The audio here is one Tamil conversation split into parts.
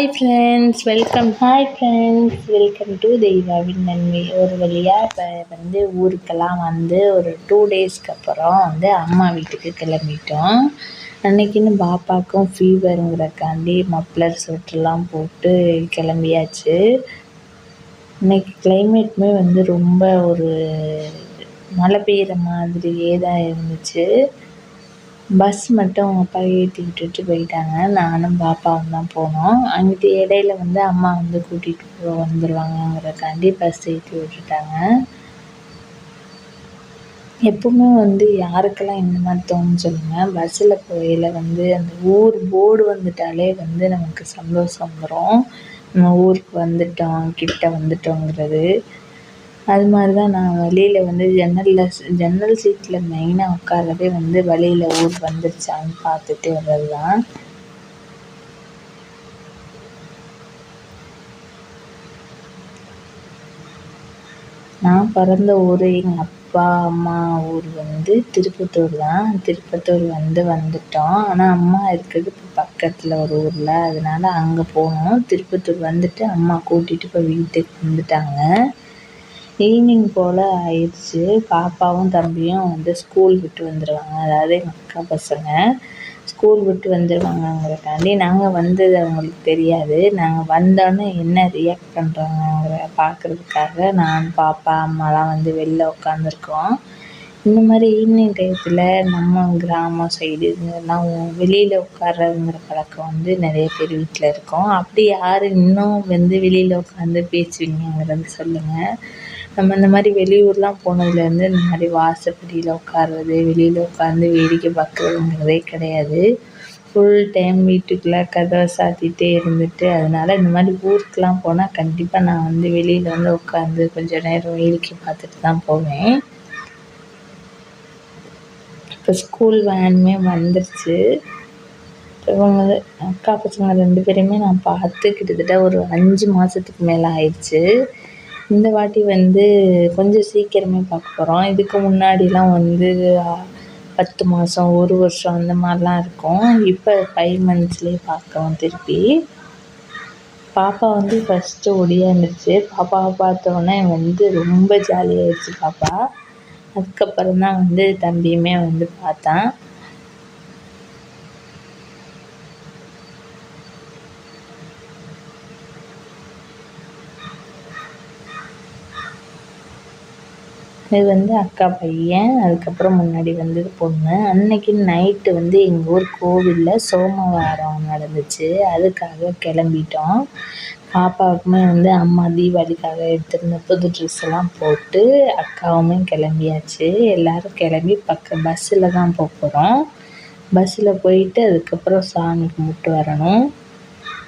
Hi friends welcome hi friends welcome to தெய்வாவின் நன்மை ஒரு வழியாக இப்போ வந்து ஊருக்கெல்லாம் வந்து ஒரு டூ டேஸ்க்கு அப்புறம் வந்து அம்மா வீட்டுக்கு கிளம்பிட்டோம். அன்னைக்குன்னு பாப்பாவுக்கும் ஃபீவருங்கிறக்காண்டி மப்ளர் ஸ்வெட்டர்லாம் போட்டு கிளம்பியாச்சு. இன்றைக்கி கிளைமேட்டுமே வந்து ரொம்ப ஒரு மழை பெய்கிற மாதிரியே தான் இருந்துச்சு. பஸ் மட்டும் அவங்க அப்பா ஏற்றி விட்டுட்டு போயிட்டாங்க. நானும் பாப்பாவும் தான் போனோம். அங்கிட்டு இடையில வந்து அம்மா வந்து கூட்டிகிட்டு போ வந்துடுவாங்கங்கிறக்காண்டி பஸ் ஏற்றி விட்டுட்டாங்க. எப்பவுமே வந்து யாருக்கெல்லாம் இந்த மாதிரி தோணும் சொல்லுங்கள் பஸ்ஸில் போகையில் வந்து அந்த ஊர் போர்டு வந்துட்டாலே வந்து நமக்கு சந்தோஷம் வரும் நம்ம ஊருக்கு வந்துட்டோம் கிட்ட வந்துட்டோங்கிறது. அது மாதிரி தான் நான் வழியில் வந்து ஜன்னலில் ஜன்னல் சீட்டில் மெயினாக உட்கார்றதே வந்து வழியில் ஊர் வந்துருச்சான்னு பார்த்துட்டு வர்றது தான் நான் பிறந்த ஊர் எங்கள் அப்பா அம்மா ஊர் வந்து திருப்பத்தூர் தான். திருப்பத்தூர் வந்து வந்துட்டோம். ஆனால் அம்மா இருக்கிறது இப்போ பக்கத்தில் ஒரு ஊரில். அதனால் அங்கே போனோம். திருப்பத்தூர் வந்துட்டு அம்மா கூட்டிகிட்டு இப்போ வீட்டுக்கு வந்துட்டாங்க. ஈவினிங் போல் ஆயிடுச்சு. பாப்பாவும் தம்பியும் வந்து ஸ்கூல் விட்டு வந்துடுவாங்க அதாவது எங்கள் அக்கா பசங்க ஸ்கூல் விட்டு வந்துடுவாங்கங்கிறக்காண்டி நாங்கள் வந்தது அவங்களுக்கு தெரியாது. நாங்கள் வந்தோடனே என்ன ரியாக்ட் பண்ணுறாங்கங்கிற பார்க்குறதுக்காக நான் பாப்பா அம்மாலாம் வந்து வெளில உட்காந்துருக்கோம் இந்த மாதிரி ஈவினிங் டயத்தில் நம்ம கிராமம் சைடு இதெல்லாம் வெளியில் உட்கார்றதுங்கிற பழக்கம் வந்து நிறைய பேர் வீட்டில் இருக்கும். அப்படி யார் இன்னும் வந்து வெளியில் உட்காந்து பேசுவீங்கங்கிறத சொல்லுங்கள் நம்ம இந்த மாதிரி வெளியூர்லாம் போனதுலேருந்து இந்த மாதிரி வாசப்படியில் உட்கார்றது வெளியில் உட்காந்து வேடிக்கை பார்க்குறதுங்கிறதே கிடையாது. ஃபுல் டைம் வீட்டுக்குள்ளே கதவை சாத்திட்டே இருந்துட்டு அதனால் இந்த மாதிரி ஊருக்கெலாம் போனால் கண்டிப்பாக நான் வந்து வெளியில் வந்து உட்காந்து கொஞ்சம் நேரம் வேடிக்கை பார்த்துட்டு தான் போவேன். இப்போ ஸ்கூல் வேனுமே வந்துருச்சு. இவங்க அக்கா பசங்க ரெண்டு பேரையுமே நான் பார்த்து கிட்டத்தட்ட ஒரு அஞ்சு மாதத்துக்கு மேலே ஆயிடுச்சு. இந்த வாட்டி வந்து கொஞ்சம் சீக்கிரமே பார்க்க போகிறோம் இதுக்கு முன்னாடிலாம் வந்து பத்து மாதம் ஒரு வருஷம் அந்த மாதிரிலாம் இருக்கும். இப்போ ஃபைவ் மந்த்ஸ்லேயே பார்க்குறோம் திருப்பி. பாப்பா வந்து ஃபஸ்ட்டு ஒடியாந்துச்சு பாப்பாவை பார்த்தோன்னே வந்து ரொம்ப ஜாலியாகிடுச்சு பாப்பா. அதுக்கப்புறம் தான் வந்து தம்பியுமே வந்து பார்த்தான். இது வந்து அக்கா பையன் அதுக்கப்புறம் முன்னாடி வந்தது பொண்ணு. அன்னைக்கு நைட்டு வந்து எங்கள் ஊர் கோவிலில் சோமவாரம் நடந்துச்சு. அதுக்காக கிளம்பிட்டோம். பாப்பாவுக்குமே வந்து அம்மா தீபாவளிக்காக எடுத்திருந்த புது ட்ரெஸ் எல்லாம் போட்டு அக்காவுமே கிளம்பியாச்சு. எல்லோரும் கிளம்பி பக்க பஸ்ஸில் தான் போக போகிறோம் பஸ்ஸில் போயிட்டு அதுக்கப்புறம் சாமி கும்பிட்டு வரணும்.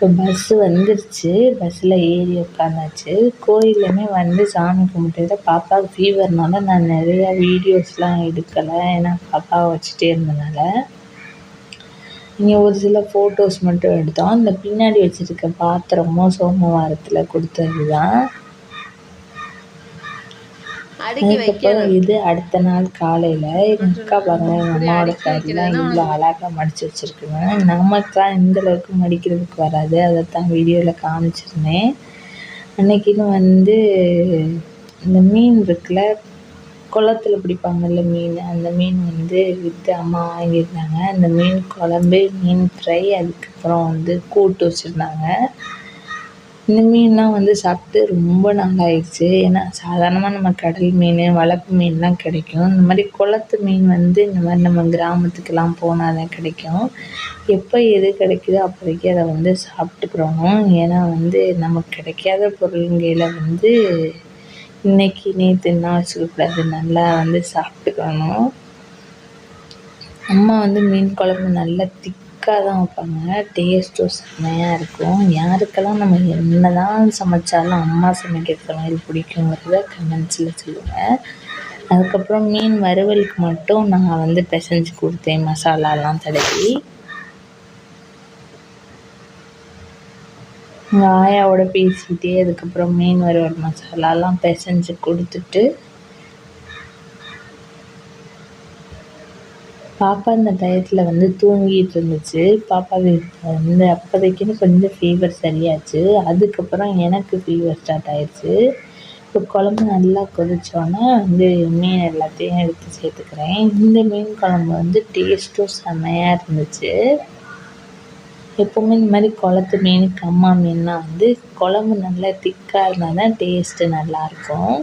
இப்போ பஸ்ஸு வந்துருச்சு. பஸ்ஸில் ஏறி உட்காந்தாச்சு கோயில்லையுமே வந்து சாமி கும்பிட்டுட்டு பாப்பாவுக்கு ஃபீவர்னால நான் நிறையா வீடியோஸ்லாம் எடுக்கலை. ஏன்னா பாப்பாவை வச்சுட்டே இருந்தனால. இங்கே ஒரு சில ஃபோட்டோஸ் மட்டும் எடுத்தோம். இந்த பின்னாடி வச்சுருக்க பாத்திரமும் சோமவாரத்தில் கொடுத்தது தான் அதுக்கப்புறம் இது அடுத்த நாள் காலையில் எங்கள் அக்கா பாருங்கள் எங்கள் அம்மாவோட சாரீலாம் இவ்வளோ அழகாக மடித்து வச்சுருக்குங்க. நமக்குலாம் இந்த அளவுக்கு மடிக்கிறதுக்கு வராது. அதைத்தான் வீடியோவில் காமிச்சிருந்தேன். அன்னைக்குன்னு வந்து இந்த மீன் இருக்குல்ல குளத்துல பிடிப்பாங்கல்ல மீன் அந்த மீன் வந்து விற்று அம்மா வாங்கியிருந்தாங்க. அந்த மீன் குழம்பு மீன் ஃப்ரை அதுக்கப்புறம் வந்து கூட்டு வச்சுருந்தாங்க. இந்த மீன்லாம் வந்து சாப்பிட்டு ரொம்ப நாளாயிடுச்சு. ஏன்னா சாதாரணமாக நம்ம கடல் மீன் வளர்ப்பு மீன்லாம் கிடைக்கும். இந்த மாதிரி குளத்து மீன் வந்து இந்த மாதிரி நம்ம கிராமத்துக்கெல்லாம் போனால் தான் கிடைக்கும். எப்போ எது கிடைக்குதோ அப்போதைக்கு அதை வந்து சாப்பிட்டுக்கிறணும் ஏன்னா வந்து நமக்கு கிடைக்காத பொருளுங்கையில் வந்து இன்னைக்கு நேற்றுன்னா வச்சுக்கக்கூடாது நல்லா வந்து சாப்பிட்டுக்கணும். அம்மா வந்து மீன் குழம்பு நல்லா திக் திக்காக தான் வைப்பாங்க டேஸ்ட்டும் செம்மையாக இருக்கும். யாருக்கெல்லாம் நம்ம என்ன தான் சமைச்சாலும் அம்மா சமைக்கிற சமையல் பிடிக்குங்கிறத கமெண்ட்ஸில் சொல்லுங்கள் அதுக்கப்புறம் மீன் வறுவலுக்கு மட்டும் நான் வந்து பிசைஞ்சு கொடுத்தேன். மசாலாலாம் தடவி. எங்கள் ஆயாவோட பேசிக்கிட்டே அதுக்கப்புறம் மீன் வறுவல் மசாலாலாம் பிசைஞ்சு கொடுத்துட்டு பாப்பா அந்த டயத்தில் வந்து தூங்கிட்டு இருந்துச்சு. பாப்பாவுக்கு வந்து அப்போதைக்குன்னு கொஞ்சம் ஃபீவர் சரியாச்சு. அதுக்கப்புறம் எனக்கு ஃபீவர் ஸ்டார்ட் ஆயிடுச்சு இப்போ குழம்பு நல்லா கொதிச்சோன்னே வந்து மீன் எல்லாத்தையும் எடுத்து சேர்த்துக்கிறேன். இந்த மீன் குழம்பு வந்து டேஸ்ட்டும் செம்மையாக இருந்துச்சு. எப்போவுமே இந்த மாதிரி குளத்து மீன் கம்மா மீன்லாம் வந்து குழம்பு நல்லா திக்காக இருந்தால் தான் டேஸ்ட்டு நல்லாயிருக்கும்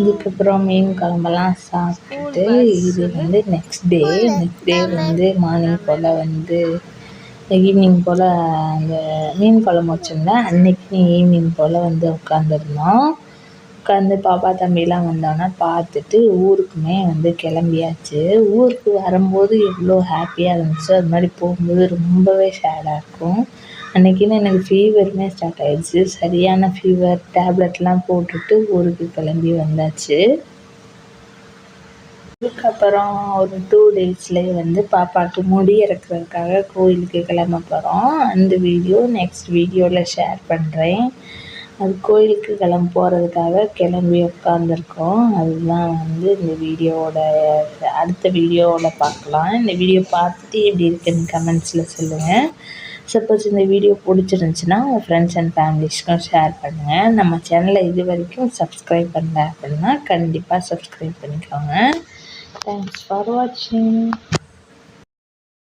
இதுக்கப்புறம் மீன் குழம்பெல்லாம் சாப்பிட்டுட்டு இது வந்து நெக்ஸ்ட் டே நெக்ஸ்ட் டே வந்து மார்னிங் போல் வந்து ஈவினிங் போல் அந்த மீன் குழம்பு வச்சுருந்தேன். அன்றைக்கி ஈவினிங் போல் வந்து உட்காந்துருந்தோம் உட்காந்து பாப்பா தம்பிலாம் வந்தோடனே பார்த்துட்டு ஊருக்குமே வந்து கிளம்பியாச்சு. ஊருக்கு வரும்போது எவ்வளோ ஹாப்பியாக இருந்துச்சோ. அது மாதிரி போகும்போது ரொம்பவே சேடாக இருக்கும். அன்றைக்கின்னு எனக்கு ஃபீவருமே ஸ்டார்ட் ஆகிடுச்சு சரியான ஃபீவர் டேப்லெட்லாம் போட்டுட்டு ஊருக்கு கிளம்பி வந்தாச்சு. அதுக்கப்புறம் ஒரு டூ டேஸ்லேயே வந்து பாப்பாவுக்கு முடி இறக்குறதுக்காக கோயிலுக்கு கிளம்ப போகிறோம் அந்த வீடியோ நெக்ஸ்ட் வீடியோவில் ஷேர் பண்ணுறேன் அது கோயிலுக்கு கிளம்ப போகிறதுக்காக கிளம்பி உட்காந்துருக்கோம் அதுதான் வந்து இந்த வீடியோவோட அடுத்த வீடியோவில் பார்க்கலாம். இந்த வீடியோ பார்த்துட்டு எப்படி இருக்குன்னு கமெண்ட்ஸில் சொல்லுங்கள் சப்போஸ் இந்த வீடியோ பிடிச்சிருந்துச்சின்னா உங்கள் ஃப்ரெண்ட்ஸ் அண்ட் ஃபேமிலிஸ்க்கும் ஷேர் பண்ணுங்கள் நம்ம சேனலை இது வரைக்கும் சப்ஸ்கிரைப் பண்ணல அப்படின்னா கண்டிப்பாக சப்ஸ்கிரைப் பண்ணிக்கோங்க. தேங்க்ஸ் ஃபார் வாட்சிங்